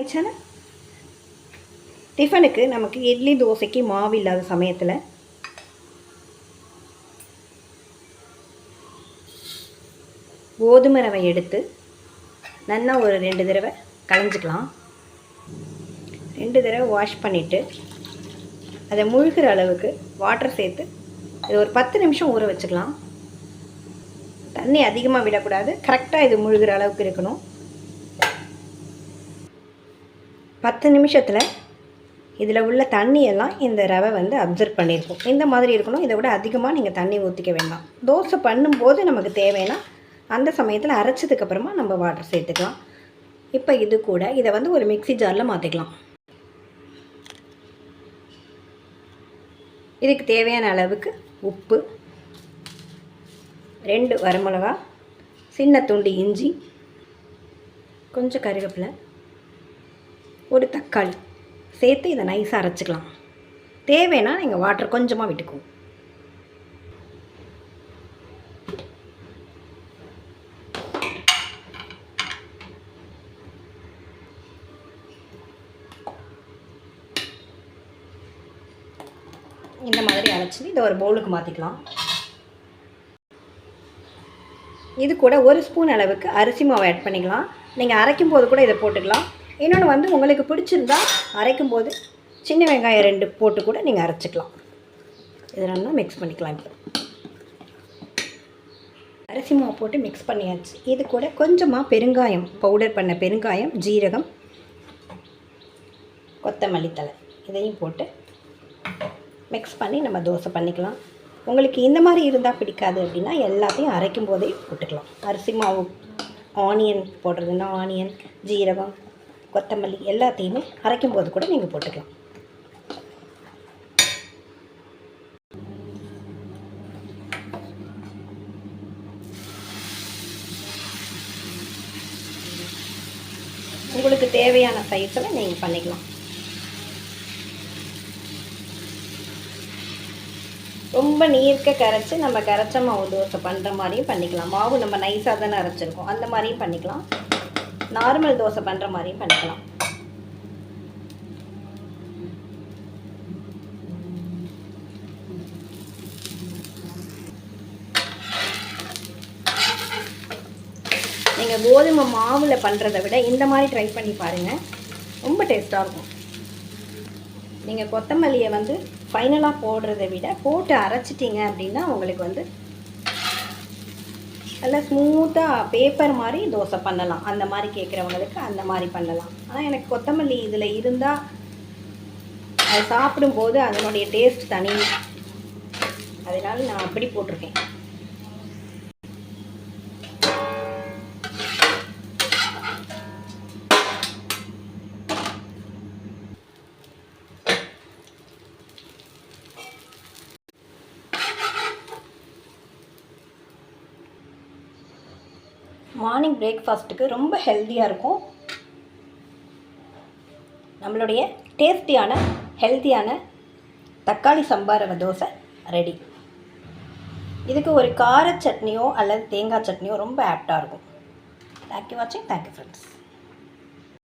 ஆயிடுச்சானே டிஃபனுக்கு நமக்கு இட்லி தோசைக்கு மாவு இல்லாத சமயத்தில் கோதுமை ரவை எடுத்து நல்லா ஒரு ரெண்டு தடவை களைஞ்சிக்கலாம். ரெண்டு தடவை வாஷ் பண்ணிவிட்டு அதை முழுகிற அளவுக்கு வாட்டர் சேர்த்து இது ஒரு பத்து நிமிஷம் ஊற வச்சுக்கலாம். தண்ணி அதிகமாக விடக்கூடாது. கரெக்டாக இது முழுகிற அளவுக்கு இருக்கணும். பத்து நிமிஷத்தில் இதில் உள்ள தண்ணியெல்லாம் இந்த ரவை வந்து அப்சர்வ் பண்ணியிருக்கும் இந்த மாதிரி இருக்கணும். இதை விட அதிகமாக நீங்கள் தண்ணி ஊற்றிக்க வேண்டாம். தோசை பண்ணும்போது நமக்கு தேவைன்னா அந்த சமயத்தில் அரைச்சதுக்கப்புறமா நம்ம வாட்டர் சேர்த்துக்கலாம். இப்போ இது கூட இதை வந்து ஒரு மிக்சி ஜாரில் மாற்றிக்கலாம் இதுக்கு தேவையான அளவுக்கு உப்பு ரெண்டு வரமிளகா சின்ன துண்டு இஞ்சி கொஞ்சம் கருவேப்பிலை ஒரு தக்காளி. சேர்த்து இதை நைஸாக அரைச்சிக்கலாம். தேவைன்னா நீங்கள் வாட்டர் கொஞ்சமாக விட்டுக்கும் இந்த மாதிரி அரைச்சி இதை ஒரு பவுலுக்கு மாற்றிக்கலாம் இது கூட ஒரு ஸ்பூன் அளவுக்கு அரிசி மாவு ஆட் பண்ணிக்கலாம். நீங்கள் அரைக்கும் போது கூட இதை போட்டுக்கலாம். இன்னொன்று வந்து உங்களுக்கு பிடிச்சிருந்தா அரைக்கும் போது சின்ன வெங்காயம் ரெண்டு போட்டு கூட நீங்கள் அரைச்சிக்கலாம். இதெல்லாம் மிக்ஸ் பண்ணிக்கலாம் இப்போ. அரிசி மாவு போட்டு மிக்ஸ் பண்ணியாச்சு. இது கூட கொஞ்சமாக பெருங்காயம் பவுடர் பண்ண பெருங்காயம் ஜீரகம் கொத்தமல்லி தழை. இதையும் போட்டு மிக்ஸ் பண்ணி நம்ம தோசை பண்ணிக்கலாம். உங்களுக்கு இந்த மாதிரி இருந்தால் பிடிக்காது அப்படின்னா எல்லாத்தையும் அரைக்கும் போதே போட்டுக்கலாம். அரிசி மாவு ஆனியன் போடுறதுன்னா ஆனியன் ஜீரகம் கொத்தமல்லி எல்லாத்தையுமே அரைக்கும் போது கூட நீங்கள் போட்டுக்கலாம். உங்களுக்கு தேவையான சைஸில் நீங்கள் பண்ணிக்கலாம். ரொம்ப நீர்க்க கரைச்சி நம்ம கரைச்ச மாவு தோசை பண்ணுற மாதிரியும் பண்ணிக்கலாம். மாவு நம்ம நைஸாக தானே அரைச்சிருக்கோம். அந்த மாதிரியும் பண்ணிக்கலாம். நார்மல் தோசை பண்ணுற மாதிரியும் பண்ணிக்கலாம். நீங்கள் கோதுமை மாவில் பண்ணுறதை விட இந்த மாதிரி ட்ரை பண்ணி பாருங்கள் ரொம்ப டேஸ்ட்டாக இருக்கும். நீங்கள் கொத்தமல்லியை வந்து ஃபைனலாக போடுறத விட போட்டு அரைச்சிட்டிங்க அப்படின்னா உங்களுக்கு வந்து நல்லா ஸ்மூத்தாக பேப்பர் மாதிரி தோசை பண்ணலாம். அந்த மாதிரி கேட்குறவங்களுக்கு அந்த மாதிரி பண்ணலாம். ஆனால் எனக்கு கொத்தமல்லி இதில் இருந்தால் அது சாப்பிடும்போது அதனுடைய டேஸ்ட் தனி. அதனால் நான் அப்படி போட்டிருக்கேன். மார்னிங் பிரேக்ஃபாஸ்ட்டுக்கு ரொம்ப ஹெல்த்தியாக இருக்கும். நம்மளுடைய டேஸ்டியான ஹெல்த்தியான தக்காளி சம்பார் தோசை ரெடி இதுக்கு ஒரு கார சட்னியோ அல்லது தேங்காய் சட்னியோ ரொம்ப ஆப்டாக இருக்கும். தேங்க்யூ வாட்சிங் தேங்க்யூ ஃப்ரெண்ட்ஸ்